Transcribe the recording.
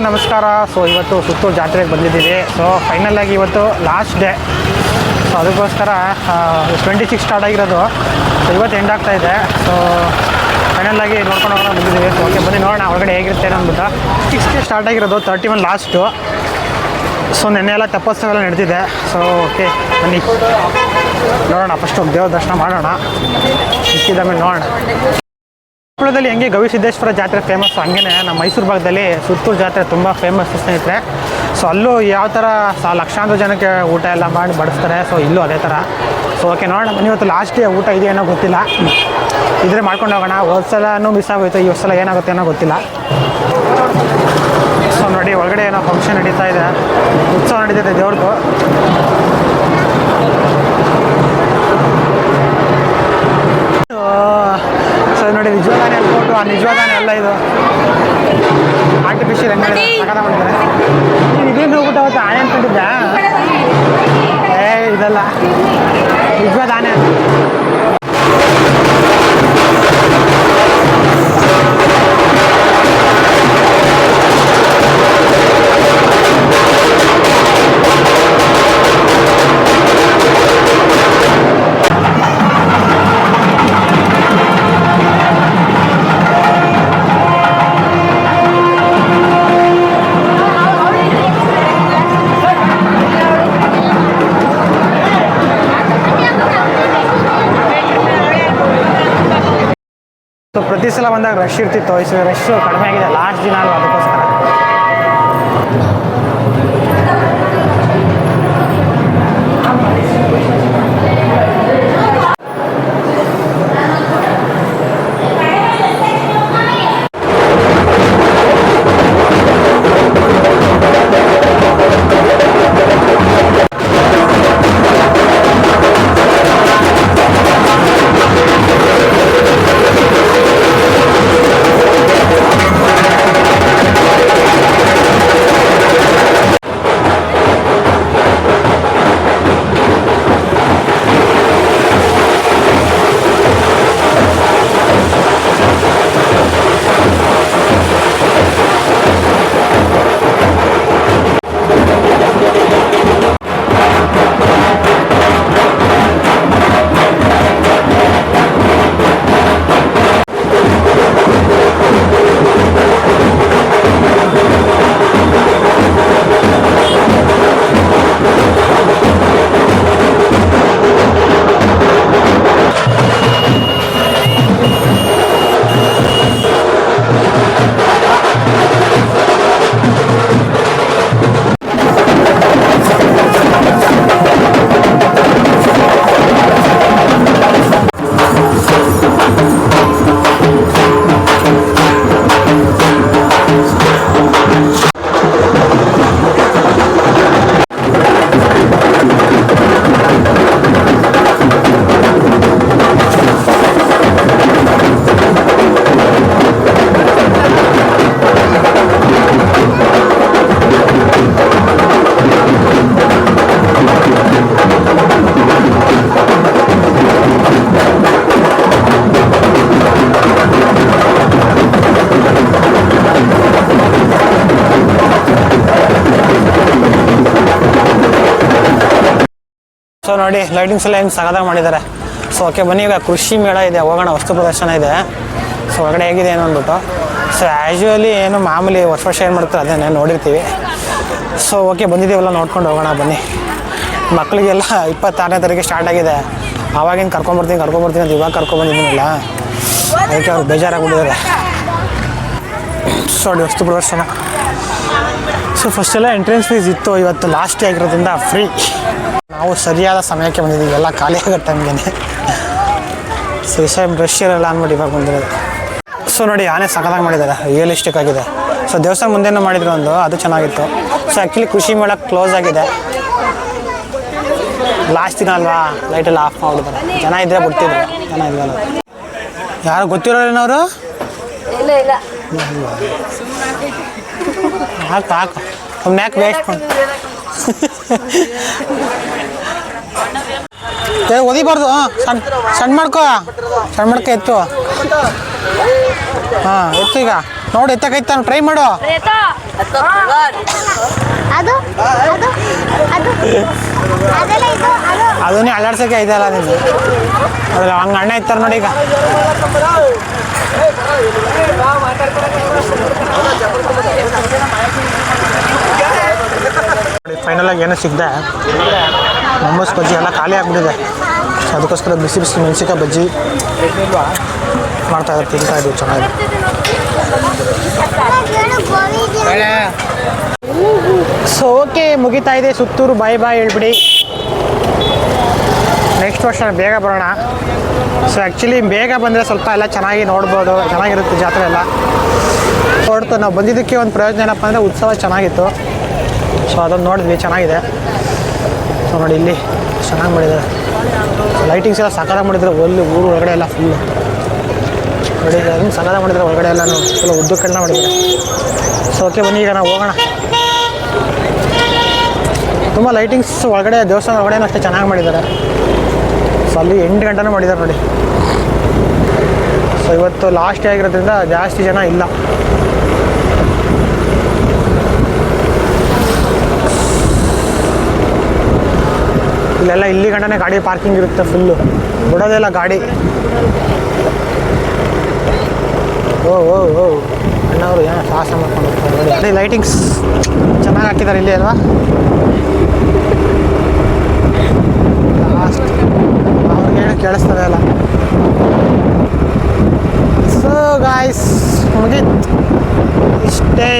ಎಲ್ಲರಿಗೂ ನಮಸ್ಕಾರ. ಸೊ ಇವತ್ತು ಸುತ್ತೂರು ಜಾತ್ರೆಗೆ ಬಂದಿದ್ದೀವಿ. ಸೊ ಫೈನಲ್ ಆಗಿ ಇವತ್ತು ಲಾಸ್ಟ್ ಡೇ ಸೊ ಅದಕ್ಕೋಸ್ಕರ ಟ್ವೆಂಟಿ ಸಿಕ್ಸ್ ಸ್ಟಾರ್ಟ್ ಆಗಿರೋದು. ಸೊ ಇವತ್ತು ಎಂಡ್ ಆಗ್ತಾ ಇದೆ. ಸೊ ಫೈನಲ್ ಆಗಿ ನೋಡ್ಕೊಂಡು ಹೋಗೋಣ ಬಂದಿದ್ದೀವಿ. ಸೊ ಓಕೆ ಬನ್ನಿ ನೋಡೋಣ ಒಳಗಡೆ ಹೇಗಿರುತ್ತೆ ಏನೋ ಸಿಕ್ಸ್ ಡೇ ಸ್ಟಾರ್ಟ್ ಆಗಿರೋದು ತರ್ಟಿ ಒನ್ ಲಾಸ್ಟು ಸೊ ನೆನ್ನೆ ಎಲ್ಲ ತಪಸ್ಸೆಲ್ಲ ನಡೆದಿದೆ ಸೊ ಓಕೆ ಬನ್ನಿ. ನೋಡೋಣ ಫಸ್ಟು ದೇವ್ರ ದರ್ಶನ ಮಾಡೋಣ. ಸಿಕ್ಕಿದ ಮೇಲೆ ನೋಡೋಣ. ಕೊಪ್ಪಳದಲ್ಲಿ ಹೆಂಗೆ ಗವಿಸಿದ್ದೇಶ್ವರ ಜಾತ್ರೆ ಫೇಮಸ್ ಹಂಗೆ ನಮ್ಮ ಮೈಸೂರು ಭಾಗದಲ್ಲಿ ಸುತ್ತೂರು ಜಾತ್ರೆ ತುಂಬ ಫೇಮಸ್ ಸ್ನೇಹಿತರೆ. ಸೊ ಅಲ್ಲೂ ಯಾವ ಥರ ಸ ಲಕ್ಷಾಂತರ ಜನಕ್ಕೆ ಊಟ ಎಲ್ಲ ಮಾಡಿ ಬಡಿಸ್ತಾರೆ. ಸೊ ಇಲ್ಲೂ ಅದೇ ಥರ ಸೊ ಓಕೆ ನೋಡೋಣ. ಇವತ್ತು ಲಾಸ್ಟ್ ಡೇ ಊಟ ಇದೆಯೇನೋ ಗೊತ್ತಿಲ್ಲ. ಇದ್ರೆ ಮಾಡ್ಕೊಂಡು ಹೋಗೋಣ. ಹೋದ ಸಲನೂ ಮಿಸ್ ಆಗೋಯ್ತು. ಈ ಸಲ ಏನಾಗುತ್ತೆ ಏನೋ ಗೊತ್ತಿಲ್ಲ. ಸೊ ನೋಡಿ, ಒಳಗಡೆ ಏನೋ ಫಂಕ್ಷನ್ ನಡೀತಾ ಇದೆ. ಉತ್ಸವ ನಡೀತಿದೆ ದೇವ್ರದ್ದು ಅನ್ಕೊಂಡಿದ್ದ ಏ ಇದಲ್ಲ. ನಿಜವಾದ ಸೊ ಪ್ರತಿ ಸಲ ಬಂದಾಗ ರಶ್ ಇರ್ತಿತ್ತು ಈ ಸಲ ರಶ್ ಕಡಿಮೆ ಆಗಿದೆ. ಲಾಸ್ಟ್ ದಿನ ಅದಕ್ಕೋಸ್ಕರ. ಸೊ ನೋಡಿ ಲೈಟಿಂಗ್ಸ್ ಎಲ್ಲ ಹೆಂಗೆ ಸಗದಾಗ ಮಾಡಿದ್ದಾರೆ ಸೊ ಓಕೆ ಬನ್ನಿ, ಈಗ ಕೃಷಿ ಮೇಳ ಇದೆ, ಹೋಗೋಣ, ವಸ್ತು ಪ್ರದರ್ಶನ ಇದೆ. ಸೊ ಒಳಗಡೆ ಹೇಗಿದೆ ಏನು ಅಂದ್ಬಿಟ್ಟು. ಸೊ ಆ್ಯೂಶುವಲಿ ಏನು ಮಾಮೂಲಿ ವರ್ಷ ವರ್ಷ ಏನು ಮಾಡ್ತಾರೆ, ಅದನ್ನೇ ನೋಡಿರ್ತೀವಿ. ಸೊ ಓಕೆ ಬಂದಿದ್ದೀವಲ್ಲ, ನೋಡ್ಕೊಂಡು ಹೋಗೋಣ, ಬನ್ನಿ. ಮಕ್ಕಳಿಗೆಲ್ಲ ಇಪ್ಪತ್ತಾರನೇ ತಾರೀಕಿಗೆ ಸ್ಟಾರ್ಟ್ ಆಗಿದೆ. ಆವಾಗಿನ ಕರ್ಕೊಂಬರ್ತೀನಿ ಕರ್ಕೊಂಬರ್ತೀನಿ ಅಂತ ಇವಾಗ ಕರ್ಕೊಂಬಂದಿದ್ದೀನಲ್ಲ ಅದಕ್ಕೆ ಅವ್ರು ಬೇಜಾರಾಗ್ಬಿಟ್ಟಿದ್ದಾರೆ ಸೊ ವಸ್ತು ಪ್ರದರ್ಶನ. ಸೊ ಫಸ್ಟ್ ಎಲ್ಲ ಎಂಟ್ರೆನ್ಸ್ ಫೀಸ್ ಇತ್ತು. ಇವತ್ತು ಲಾಸ್ಟ್ ಆಗಿರೋದ್ರಿಂದ ಫ್ರೀ ನಾವು ಸರಿಯಾದ ಸಮಯಕ್ಕೆ ಬಂದಿದ್ದೀವಿ. ಎಲ್ಲ ಖಾಲಿ ಆಗೋ ಟೈಮ್ಗೆ ಸೊ ವಿಷಯ ಬ್ರಷ್ ಇರಲ್ಲ ಅಂದ್ಬಿಟ್ಟು ಇವಾಗ ಬಂದಿರೋದು. ಸೊ ನೋಡಿ ಆನೆ ಸಕಲಾಗಿ ಮಾಡಿದ್ದಾರೆ ರಿಯಲಿಸ್ಟಿಕ್ ಆಗಿದೆ. ಸೊ ದೇವಸ್ಥಾನ ಮುಂದೆನೂ ಮಾಡಿದ್ರು ಒಂದು. ಅದು ಚೆನ್ನಾಗಿತ್ತು. ಸೊ ಆ್ಯಕ್ಚುಲಿ ಖುಷಿ ಮೇಳ ಕ್ಲೋಸ್ ಆಗಿದೆ. ಲಾಸ್ಟ್ ದಿನ ಅಲ್ವಾ? ಲೈಟೆಲ್ಲ ಆಫ್ ಮಾಡಿಬಿಡ್ತಾರೆ ಜನ ಇದ್ದರೆ ಬಿಡ್ತಿದ್ರು. ಜನ ಇಲ್ವಲ್ಲ. ಯಾರು ಗೊತ್ತಿರೋರೇನವರು? ಇಲ್ಲ ಇಲ್ಲ. ಹಾಕು ಹಾಕು. ಮ್ಯಾಕ್ ಯಾಕೆ ವೇಸ್ಟ್ ಮಾಡಿ. ಏ ಒದಿಬಾರ್ದು ಹಾಂ. ಸಣ್ಣ ಸಣ್ಣ ಮಾಡ್ಕೋ. ಸಣ್ಣ ಮಾಡ್ಕೋ ಎತ್ತು. ಹಾಂ ಎತ್ತು ಈಗ. ನೋಡಿ ಎತ್ತಕೈತಾನು ಟ್ರೈ ಮಾಡು. ಅದನ್ನೇ ಅಲ್ಲಾಡ್ಸೋಕೆ ಇದೆಯಲ್ಲ ನೀವು ಅದ್ರಲ್ಲಿ ಹಂಗೆ ಅಣ್ಣ ಇತ್ತಾರೆ ನೋಡಿ ಈಗ ಫೈನಲ್ ಆಗಿ ಏನೋ ಸಿಗ್ದೆ. ಮೊಮ್ಮಸ್ ಬಜ್ಜಿ ಎಲ್ಲ ಖಾಲಿ ಆಗಿಬಿಟ್ಟಿದೆ. ಸೊ ಅದಕ್ಕೋಸ್ಕರ ಬಿಸಿ ಬಿಸಿ ಮೆಣಸಿಕಾಯಿ ಬಜ್ಜಿ ಮಾಡ್ತಾ ಇದ್ದಾರೆ ತಿಂತಾ ಇದ್ದೀವಿ ಚೆನ್ನಾಗಿ. ಸೊ ಓಕೆ ಮುಗಿತಾ ಇದೆ ಸುತ್ತೂರು. ಬಾಯ್ ಬಾಯ್ ಹೇಳ್ಬಿಡಿ. ನೆಕ್ಸ್ಟ್ ವರ್ಷ ಬೇಗ ಬರೋಣ. ಸೊ ಆ್ಯಕ್ಚುಲಿ ಬೇಗ ಬಂದರೆ ಸ್ವಲ್ಪ ಎಲ್ಲ ಚೆನ್ನಾಗಿ ನೋಡ್ಬೋದು. ಚೆನ್ನಾಗಿರುತ್ತೆ ಜಾತ್ರೆ ಎಲ್ಲ. ಹೊರತು ನಾವು ಬಂದಿದ್ದಕ್ಕೆ ಒಂದು ಪ್ರಯೋಜನ ಏನಪ್ಪ ಅಂದರೆ ಉತ್ಸವ ಚೆನ್ನಾಗಿತ್ತು. ಸೊ ಅದನ್ನು ನೋಡಿದ್ವಿ, ಚೆನ್ನಾಗಿದೆ. ಸೊ ನೋಡಿ ಇಲ್ಲಿ ಚೆನ್ನಾಗಿ ಮಾಡಿದ್ದಾರೆ. ಲೈಟಿಂಗ್ಸ್ ಎಲ್ಲ ಸಕಾರ ಮಾಡಿದ್ರು, ಒಲ್ಲಿ ಊರು ಒಳಗಡೆ ಎಲ್ಲ ಫುಲ್ಲು ನೋಡಿ, ಅದನ್ನು ಸಕಾರ ಮಾಡಿದ್ರೆ ಒಳಗಡೆ ಎಲ್ಲ ಫುಲ್ ಉದ್ದಕ್ಕೆಲ್ಲ ಮಾಡಿದ್ದಾರೆ. ಸೊ ಓಕೆ ಬನ್ನಿ, ಈಗ ನಾವು ಹೋಗೋಣ. ತುಂಬ ಲೈಟಿಂಗ್ಸ್ ಒಳಗಡೆ, ದೇವಸ್ಥಾನ ಒಳಗಡೆ ಅಷ್ಟೇ ಚೆನ್ನಾಗಿ ಮಾಡಿದ್ದಾರೆ. ಸೊ ಅಲ್ಲಿ ಎಂಟು ಗಂಟೆನೂ ಮಾಡಿದ್ದಾರೆ ನೋಡಿ. ಸೊ ಇವತ್ತು ಲಾಸ್ಟ್ ಆಗಿರೋದ್ರಿಂದ ಜಾಸ್ತಿ ಜನ ಇಲ್ಲ. ಇಲ್ಲೆಲ್ಲ ಇಲ್ಲಿ ಗಂಟನೆ ಗಾಡಿ ಪಾರ್ಕಿಂಗ್ ಇರುತ್ತೆ ಫುಲ್ಲು ಬಿಡೋದೆಲ್ಲ ಗಾಡಿ. ಓ ಓ ಓ. ಅಣ್ಣವರು ಏನೋ ಸಾಹಸ ಮಾಡ್ಕೊಂಡು ಹೋಗ್ತಾರೆ ಅದೇ ಲೈಟಿಂಗ್ಸ್ ಚೆನ್ನಾಗಿ ಹಾಕಿದ್ದಾರೆ ಇಲ್ಲಿ ಅಲ್ವಾ? ಲಾಸ್ಟ್ ಅವ್ರಿಗೆ ಏನು ಕೇಳಿಸ್ತದೆ ಅಲ್ಲ. ಸೊ ಗಾಯ್ಸ್ ಮುಗೀತು. ಇಷ್ಟೇ.